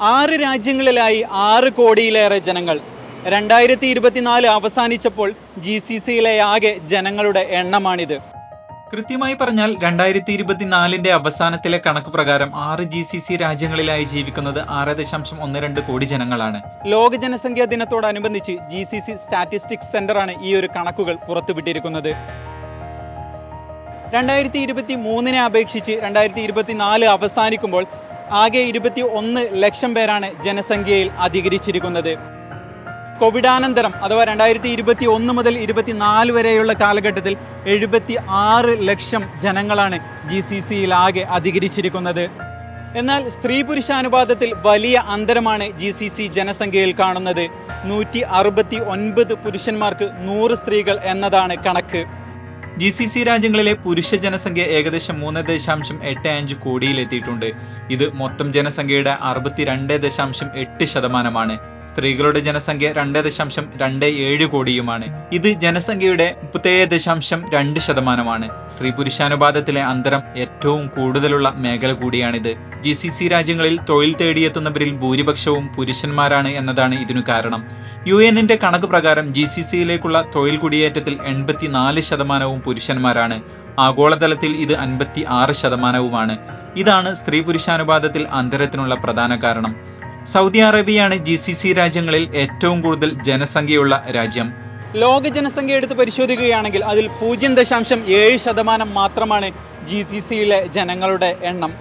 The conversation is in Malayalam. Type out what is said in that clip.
ആറ് രാജ്യങ്ങളിലായി ആറ് കോടിയിലേറെ ജനങ്ങൾ. രണ്ടായിരത്തി ഇരുപത്തിനാല് അവസാനിച്ചപ്പോൾ ജി സി സിയിലെ ആകെ ജനങ്ങളുടെ എണ്ണമാണിത്. കൃത്യമായി പറഞ്ഞാൽ രണ്ടായിരത്തി ഇരുപത്തിനാലിന്റെ അവസാനത്തിലെ കണക്ക് പ്രകാരം ആറ് ജി സി സി രാജ്യങ്ങളിലായി ജീവിക്കുന്നത് ആറ് ദശാംശം ഒന്ന് രണ്ട് കോടി ജനങ്ങളാണ്. ലോക ജനസംഖ്യാ ദിനത്തോടനുബന്ധിച്ച് ജി സി സി സ്റ്റാറ്റിസ്റ്റിക്സ് സെന്ററാണ് ഈ ഒരു കണക്കുകൾ പുറത്തുവിട്ടിരിക്കുന്നത്. രണ്ടായിരത്തി ഇരുപത്തി മൂന്നിനെ അപേക്ഷിച്ച് രണ്ടായിരത്തി ഇരുപത്തിനാല് അവസാനിക്കുമ്പോൾ ആകെ ഇരുപത്തി ഒന്ന് ലക്ഷം പേരാണ് ജനസംഖ്യയിൽ അധികരിച്ചിരിക്കുന്നത്. കോവിഡാനന്തരം അഥവാ രണ്ടായിരത്തി ഇരുപത്തി ഒന്ന് മുതൽ ഇരുപത്തിനാല് വരെയുള്ള കാലഘട്ടത്തിൽ എഴുപത്തി ആറ് ലക്ഷം ജനങ്ങളാണ് ജി സി സിയിൽ ആകെ അധികരിച്ചിരിക്കുന്നത്. എന്നാൽ സ്ത്രീ പുരുഷാനുപാതത്തിൽ വലിയ അന്തരമാണ് ജി സി സി ജനസംഖ്യയിൽ കാണുന്നത്. നൂറ്റി അറുപത്തി ഒൻപത് പുരുഷന്മാർക്ക് നൂറ് സ്ത്രീകൾ എന്നതാണ് കണക്ക്. ജി സി സി രാജ്യങ്ങളിലെ പുരുഷ ജനസംഖ്യ ഏകദേശം മൂന്ന് ദശാംശം എട്ട് അഞ്ച് കോടിയിലെത്തിയിട്ടുണ്ട്. ഇത് മൊത്തം ജനസംഖ്യയുടെ അറുപത്തിരണ്ട് ദശാംശം എട്ട് ശതമാനമാണ്. സ്ത്രീകളുടെ ജനസംഖ്യ രണ്ട് ദശാംശം രണ്ട് ഏഴ് കോടിയുമാണ്. ഇത് ജനസംഖ്യയുടെ മുപ്പത്തേഴ് ദശാംശം രണ്ട് ശതമാനമാണ്. സ്ത്രീ പുരുഷാനുപാതത്തിലെ അന്തരം ഏറ്റവും കൂടുതലുള്ള മേഖല കൂടിയാണിത്. ജി സി സി രാജ്യങ്ങളിൽ തൊഴിൽ തേടിയെത്തുന്നവരിൽ ഭൂരിപക്ഷവും പുരുഷന്മാരാണ് എന്നതാണ് ഇതിനു കാരണം. യു എന്നിന്റെ കണക്ക് പ്രകാരം ജി സി സിയിലേക്കുള്ള തൊഴിൽ കുടിയേറ്റത്തിൽ എൺപത്തിനാല് ശതമാനവും പുരുഷന്മാരാണ്. ആഗോളതലത്തിൽ ഇത് അൻപത്തി ആറ് ശതമാനവുമാണ്. ഇതാണ് സ്ത്രീ പുരുഷാനുപാതത്തിൽ അന്തരത്തിനുള്ള പ്രധാന കാരണം. സൗദി അറേബ്യയാണ് ജി സി സി രാജ്യങ്ങളിൽ ഏറ്റവും കൂടുതൽ ജനസംഖ്യയുള്ള രാജ്യം. ലോക ജനസംഖ്യ എടുത്ത് പരിശോധിക്കുകയാണെങ്കിൽ അതിൽ പൂജ്യം ദശാംശം ഏഴ് ശതമാനം മാത്രമാണ് ജി സി സിയിലെ ജനങ്ങളുടെ എണ്ണം.